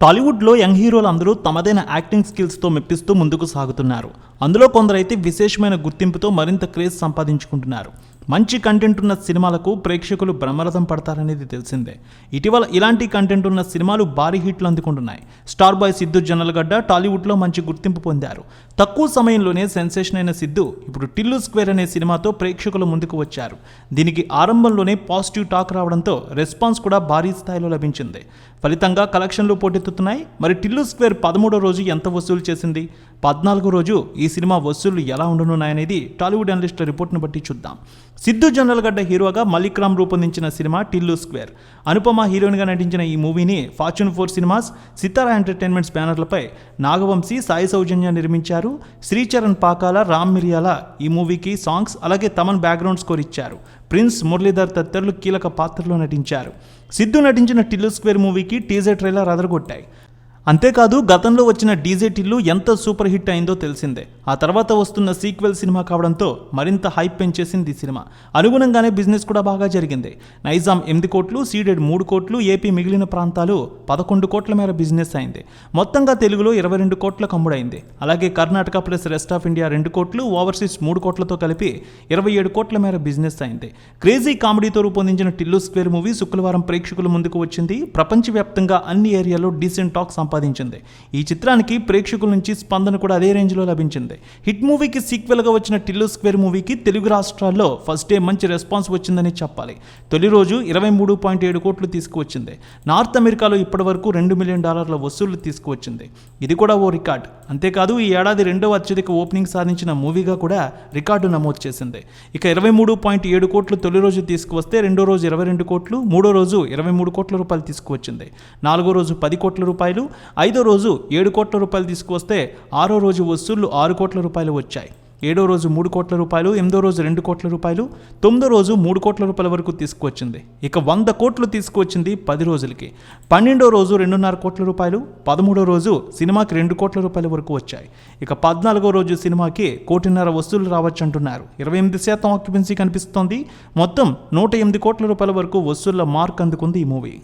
టాలీవుడ్లో యంగ్ హీరోలు అందరూ తమదైన యాక్టింగ్ స్కిల్స్తో మెప్పిస్తూ ముందుకు సాగుతున్నారు. అందులో కొందరైతే విశేషమైన గుర్తింపుతో మరింత క్రేజ్ సంపాదించుకుంటున్నారు. మంచి కంటెంట్ ఉన్న సినిమాలకు ప్రేక్షకులు బ్రహ్మరథం పడతారనేది తెలిసిందే. ఇటీవల ఇలాంటి కంటెంట్ ఉన్న సినిమాలు భారీ హిట్లు అందుకుంటున్నాయి. స్టార్ బాయ్ సిద్ధు జనల్గడ్డ టాలీవుడ్లో మంచి గుర్తింపు పొందారు. తక్కువ సమయంలోనే సెన్సేషన్ అయిన సిద్ధు ఇప్పుడు టిల్లు స్క్వేర్ అనే సినిమాతో ప్రేక్షకుల ముందుకు వచ్చారు. దీనికి ఆరంభంలోనే పాజిటివ్ టాక్ రావడంతో రెస్పాన్స్ కూడా భారీ స్థాయిలో లభించింది. ఫలితంగా కలెక్షన్లు పోటెత్తుతున్నాయి. మరి టిల్లు స్క్వేర్ పదమూడో రోజు ఎంత వసూలు చేసింది? పద్నాలుగో రోజు ఈ సినిమా వసూళ్ళు ఎలా ఉండనున్నాయనేది టాలీవుడ్ అనలిస్టుల రిపోర్ట్ను బట్టి చూద్దాం. సిద్ధు జనరల్గడ్డ హీరోగా మలిక్ రామ్ రూపొందించిన సినిమా టిల్లు స్క్వేర్. అనుపమ హీరోయిన్గా నటించిన ఈ మూవీని Fortune Four Cinemas Sithara entertainments బ్యానర్లపై Nagavamsi Sai Soujanya నిర్మించారు. శ్రీచరణ్ పాకాల రామ్ మిరియాల ఈ మూవీకి సాంగ్స్ అలాగే తమన్ బ్యాక్గ్రౌండ్ స్కోర్ ఇచ్చారు. ప్రిన్స్ మురళీధర్ తదితరులు కీలక పాత్రలో నటించారు. సిద్ధు నటించిన టిల్లు స్క్వేర్ మూవీకి టీజర్ ట్రైలర్ అదరగొట్టాయి. అంతేకాదు గతంలో వచ్చిన డీజే టిల్లు ఎంత సూపర్ హిట్ అయిందో తెలిసిందే. ఆ తర్వాత వస్తున్న సీక్వెల్ సినిమా కావడంతో మరింత హైప్ పెంచేసింది ఈ సినిమా. అనుగుణంగానే బిజినెస్ కూడా బాగా జరిగింది. నైజాం ఎనిమిది కోట్లు సీడెడ్ మూడు కోట్లు ఏపీ మిగిలిన ప్రాంతాలు పదకొండు కోట్ల మేర బిజినెస్ అయింది. మొత్తంగా తెలుగులో ఇరవై రెండు కోట్ల కమ్ముడైంది అలాగే Karnataka plus rest of India రెండు కోట్లు ఓవర్సీస్ మూడు కోట్లతో కలిపి ఇరవై ఏడు కోట్ల మేర బిజినెస్ అయింది. క్రేజీ కామెడీతో రూపొందించిన టిల్లు స్క్వేర్ మూవీ శుక్రవారం ప్రేక్షకుల ముందుకు వచ్చింది. ప్రపంచవ్యాప్తంగా అన్ని ఏరియాలో డీసెంట్ టాక్ సంపాదించింది. ఈ చిత్రానికి ప్రేక్షకుల నుంచి స్పందన కూడా అదే రేంజ్లో లభించింది. హిట్ మూవీకి సీక్వెల్గా వచ్చిన టిల్లు స్క్వేర్ మూవీకి తెలుగు రాష్ట్రాల్లో ఫస్ట్ డే మంచి రెస్పాన్స్ వచ్చిందని చెప్పాలి. తొలి రోజు ఇరవై మూడు పాయింట్ ఏడు కోట్లు తీసుకువచ్చింది. నార్త్ అమెరికాలో ఇప్పటివరకు రెండు మిలియన్ డాలర్ల వసూళ్ళు తీసుకువచ్చింది. ఇది కూడా ఓ రికార్డ్. అంతేకాదు ఈ ఏడాది రెండవ అత్యధిక ఓపెనింగ్ సాధించిన మూవీగా కూడా రికార్డు నమోదు చేసింది. ఇక ఇరవై మూడు పాయింట్ ఏడు కోట్లు తొలి రోజు తీసుకువస్తే రెండో రోజు ఇరవై రెండు కోట్లు మూడో రోజు ఇరవై మూడు కోట్ల రూపాయలు తీసుకువచ్చింది. నాలుగో రోజు పది కోట్ల రూపాయలు ఐదో రోజు ఏడు కోట్ల రూపాయలు తీసుకువస్తే ఆరో రోజు వసూళ్ళు ఆరు కోట్ల రూపాయలు వచ్చాయి. ఏడో రోజు మూడు కోట్ల రూపాయలు ఎనిమిదో రోజు రెండు కోట్ల రూపాయలు తొమ్మిదో రోజు మూడు కోట్ల రూపాయల వరకు తీసుకువచ్చింది. ఇక వంద కోట్లు తీసుకువచ్చింది పది రోజులకి. పన్నెండో రోజు రెండున్నర కోట్ల రూపాయలు పదమూడో రోజు సినిమాకి రెండు కోట్ల రూపాయల వరకు వచ్చాయి. ఇక పద్నాలుగో రోజు సినిమాకి కోటిన్నర వసూలు రావచ్చు అంటున్నారు. ఇరవై ఎనిమిది శాతం ఆక్యుపెన్సీ కనిపిస్తోంది. మొత్తం నూట ఎనిమిది కోట్ల రూపాయల వరకు వసూళ్ళ మార్క్ అందుకుంది ఈ మూవీ.